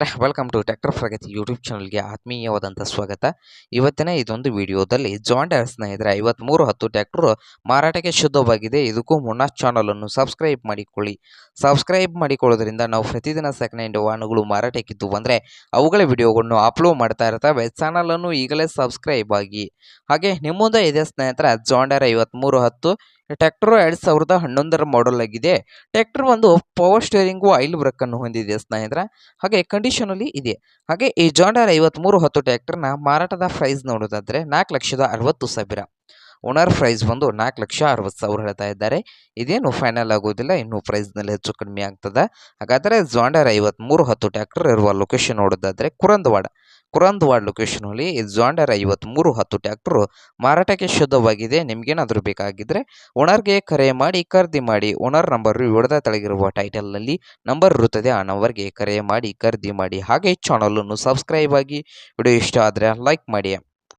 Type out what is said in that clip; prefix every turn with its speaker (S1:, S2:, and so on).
S1: Welcome to tractor Pragati YouTube ಚಾನಲ್ಗೆ ಆತ್ಮೀಯವಾದಂಥ ಸ್ವಾಗತ. ಇವತ್ತಿನ ಇದೊಂದು ವಿಡಿಯೋದಲ್ಲಿ ಜಾಂಡರ್ ಸ್ನೇಹಿತರೆ, ಐವತ್ಮೂರು ಹತ್ತು ಟ್ಯಾಕ್ಟ್ರು ಮಾರಾಟಕ್ಕೆ ಶುದ್ಧವಾಗಿದೆ. ಇದಕ್ಕೂ ಮುನ್ನ ಚಾನಲನ್ನು ಸಬ್ಸ್ಕ್ರೈಬ್ ಮಾಡಿಕೊಳ್ಳಿ. ಸಬ್ಸ್ಕ್ರೈಬ್ ಮಾಡಿಕೊಳ್ಳೋದ್ರಿಂದ ನಾವು ಪ್ರತಿದಿನ ಸೆಕೆಂಡ್ ಹ್ಯಾಂಡ್ ವಾಹನಗಳು ಮಾರಾಟಕ್ಕಿದ್ದು ಬಂದರೆ ಅವುಗಳ ವಿಡಿಯೋಗಳನ್ನು ಅಪ್ಲೋಡ್ ಮಾಡ್ತಾ ಇರ್ತವೆ. ಚಾನಲನ್ನು ಈಗಲೇ ಸಬ್ಸ್ಕ್ರೈಬ್ ಆಗಿ. ಹಾಗೆ ನಿಮ್ಮ ಮುಂದೆ ಇದೆ ಸ್ನೇಹಿತರೆ ಜಾಂಡರ್ ಐವತ್ತ್ಮೂರು ಹತ್ತು ಟ್ರ್ಯಾಕ್ಟರ್ ಎರಡು ಸಾವಿರದ ಹನ್ನೊಂದರ ಮಾಡಲ್ ಆಗಿದೆ. ಟ್ರ್ಯಾಕ್ಟರ್ ಒಂದು ಪವರ್ ಸ್ಟೇರಿಂಗು ಆಯಿಲ್ ಬ್ರೇಕ್ ಅನ್ನು ಹೊಂದಿದೆ ಸ್ನೇಹಿತರ. ಹಾಗೆ ಕಂಡೀಷನ್ ಅಲ್ಲಿ ಇದೆ. ಹಾಗೆ ಈ ಜಾಂಡರ್ ಐವತ್ಮೂರು ಹತ್ತು ಟ್ರ್ಯಾಕ್ಟರ್ನ ಮಾರಾಟದ ಪ್ರೈಸ್ ನೋಡೋದಾದ್ರೆ ನಾಲ್ಕು ಲಕ್ಷದ ಅರವತ್ತು ಸಾವಿರ. ಓನರ್ ಪ್ರೈಸ್ ಬಂದು ನಾಲ್ಕು ಲಕ್ಷ ಅರವತ್ತು ಸಾವಿರ ಹೇಳ್ತಾ ಇದ್ದಾರೆ. ಇದೇನು ಫೈನಲ್ ಆಗೋದಿಲ್ಲ, ಇನ್ನು ಪ್ರೈಸ್ನಲ್ಲಿ ಹೆಚ್ಚು ಕಡಿಮೆ ಆಗ್ತದೆ. ಹಾಗಾದರೆ ಜಾಂಡರ್ ಐವತ್ಮೂರು ಹತ್ತು ಟ್ರ್ಯಾಕ್ಟರ್ ಇರುವ ಲೊಕೇಶನ್ ನೋಡೋದಾದ್ರೆ ಕುರಂದವಾಡ. ಕುರಂದವಾಡ ಲೊಕೇಶನಲ್ಲಿ ಇದು ಜಾಂಡರ್ ಐವತ್ಮೂರು ಹತ್ತು ಟ್ಯಾಕ್ಟ್ರು ಮಾರಾಟಕ್ಕೆ ಶುದ್ಧವಾಗಿದೆ. ನಿಮ್ಗೇನಾದರೂ ಬೇಕಾಗಿದ್ದರೆ ಓನರ್ಗೆ ಕರೆ ಮಾಡಿ, ಖರೀದಿ ಮಾಡಿ. ಓನರ್ ನಂಬರ್ ವಿವರದ ತೆಳಗಿರುವ ಟೈಟಲ್ನಲ್ಲಿ ನಂಬರ್ ಇರುತ್ತದೆ. ಆ ನಂಬರ್ಗೆ ಕರೆ ಮಾಡಿ, ಖರೀದಿ ಮಾಡಿ. ಹಾಗೆ ಚಾನಲನ್ನು ಸಬ್ಸ್ಕ್ರೈಬ್ ಆಗಿ. ವಿಡಿಯೋ ಇಷ್ಟ ಆದರೆ ಲೈಕ್ ಮಾಡಿ.